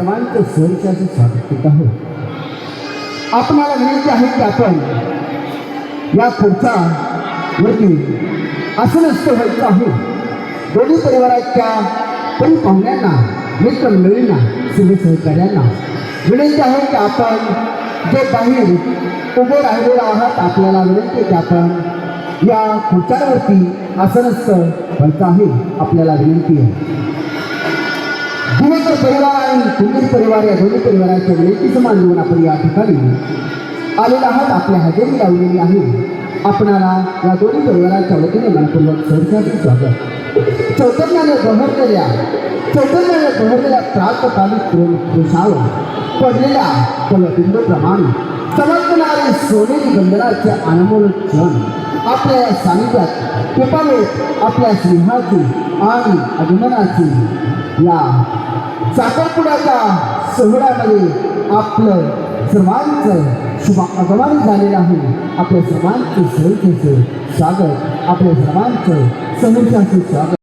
सर्वांचं सहर्षाचं स्वागत करत आहोत. आपणाला विनंती आहे की आपण या खुर्च्या वरती आसनस्थ व्हायचं आहे. दोन्ही परिवाराच्या पण पाहुण्यांना मित्रमंडळींना सिंधी सहकार्यांना विनंती आहे की आपण जे बाहेर उभे राहिलेला आहात आपल्याला विनंती की आपण या खुर्च्यांवरती आसनस्थ व्हायचं आहे. आपल्याला विनंती आहे. दिवेकर परिवार आणि कुंदीर परिवार या दोन्ही परिवाराच्या वेळेची समान घेऊन आपण या ठिकाणी आलेला आहात आपल्या हजेरी लावलेली आहे. आपणाला या दोन्ही परिवाराच्या वतीने मनपूर्वक सहर्षाचे स्वागत. चैतन्याने बहरलेल्या चैतन्याने बहरलेल्या प्रातकालिक प्रेम पुरुषावर पडलेल्या कलबिंदूप्रमाणे चमकणारे सोनेरी बंदराचे अनमोल क्षण आपल्या या सानिध्यात कृपावेत आपल्या स्नेहाची आणि अभिमानाची या साखरपुड्याच्या सोहळ्यामध्ये आपलं सर्वांचं शुभ आगमन झालेलं आहे. आपल्या सर्वांचे सहर्षाचे स्वागत आपल्या सर्वांचं समोरच्याचं स्वागत.